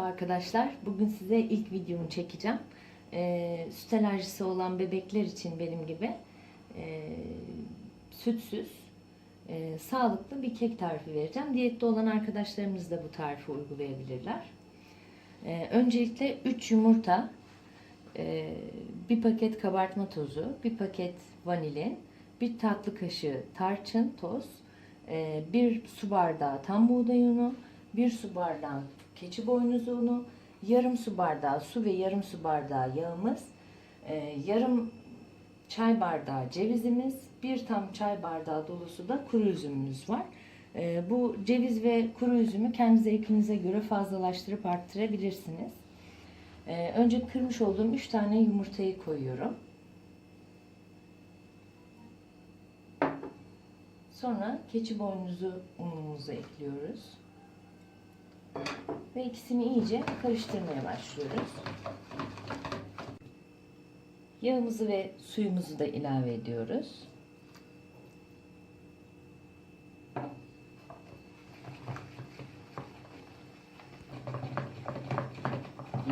arkadaşlar. Bugün size ilk videomu çekeceğim. Ee, süt alerjisi olan bebekler için benim gibi e, sütsüz, e, sağlıklı bir kek tarifi vereceğim. Diyette olan arkadaşlarımız da bu tarifi uygulayabilirler. Ee, öncelikle 3 yumurta, e, bir paket kabartma tozu, bir paket vanilin, bir tatlı kaşığı tarçın toz, e, bir su bardağı tam buğday unu, bir su bardağı keçi boynuzu unu, yarım su bardağı su ve yarım su bardağı yağımız, e, yarım çay bardağı cevizimiz, bir tam çay bardağı dolusu da kuru üzümümüz var. E, bu ceviz ve kuru üzümü kendi zevkinize göre fazlalaştırıp arttırabilirsiniz. E, önce kırmış olduğum 3 tane yumurtayı koyuyorum. Sonra keçi boynuzu unumuzu ekliyoruz. Ve ikisini iyice karıştırmaya başlıyoruz. Yağımızı ve suyumuzu da ilave ediyoruz.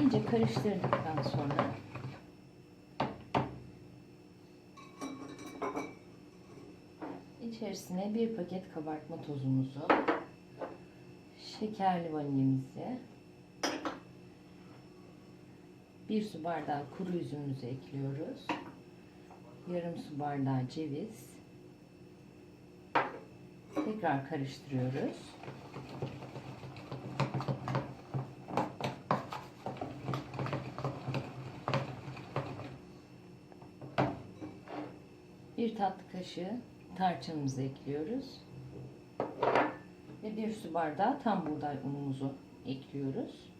İyice karıştırdıktan sonra içerisine bir paket kabartma tozumuzu, şekerli vanilimizi, bir su bardağı kuru üzümümüzü ekliyoruz. Yarım su bardağı ceviz. Tekrar karıştırıyoruz. Bir tatlı kaşığı tarçınımızı ekliyoruz. Ve bir su bardağı tam buğday unumuzu ekliyoruz.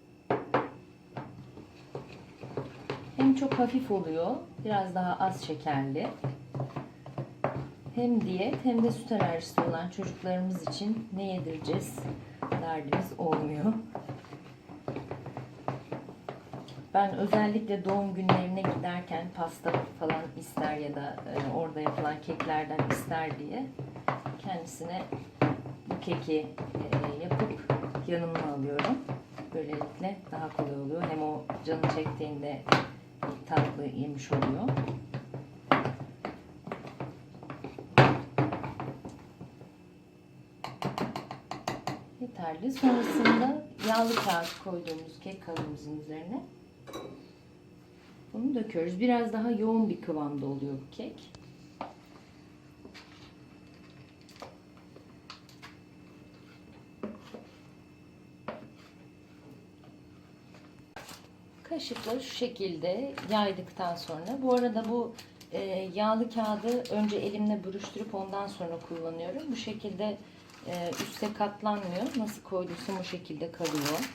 Hem çok hafif oluyor, biraz daha az şekerli. Hem diyet hem de süt alerjisi olan çocuklarımız için ne yedireceğiz derdimiz olmuyor. Ben özellikle doğum günlerine giderken pasta falan ister ya da e, orada yapılan keklerden ister diye kendisine keki yapıp yanıma alıyorum. Böylelikle daha kolay oluyor. Hem o canı çektiğinde tatlı yemiş oluyor. Yeterli. Sonrasında yağlı kağıt koyduğumuz kek kalıbımızın üzerine bunu döküyoruz. Biraz daha yoğun bir kıvamda oluyor bu kek. Kaşıkla şu şekilde yaydıktan sonra bu arada bu e, yağlı kağıdı önce elimle buruşturup ondan sonra kullanıyorum. Bu şekilde e, üste katlanmıyor. Nasıl koyduysam o şekilde kalıyor.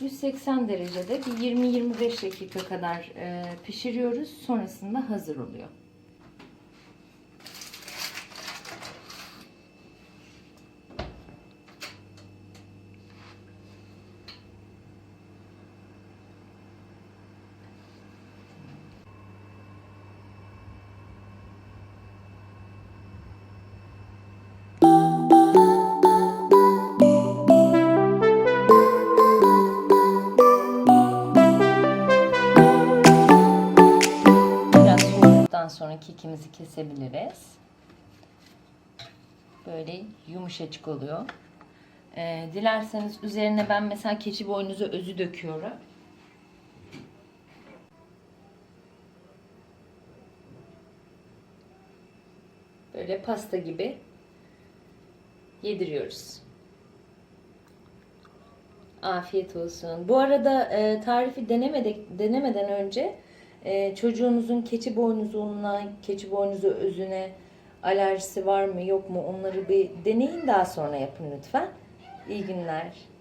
...180 derecede bir 20-25 dakika kadar e, pişiriyoruz. Sonrasında hazır oluyor. Kesebiliriz. Böyle yumuşacık oluyor. Ee, dilerseniz üzerine ben mesela keçi boynuzu özü döküyorum. Böyle pasta gibi yediriyoruz. Afiyet olsun. Bu arada e, tarifi denemedik, denemeden önce e, çocuğunuzun keçi boynuzu ununa, keçi boynuzu özüne alerjisi var mı yok mu onları bir deneyin daha sonra yapın lütfen. İyi günler.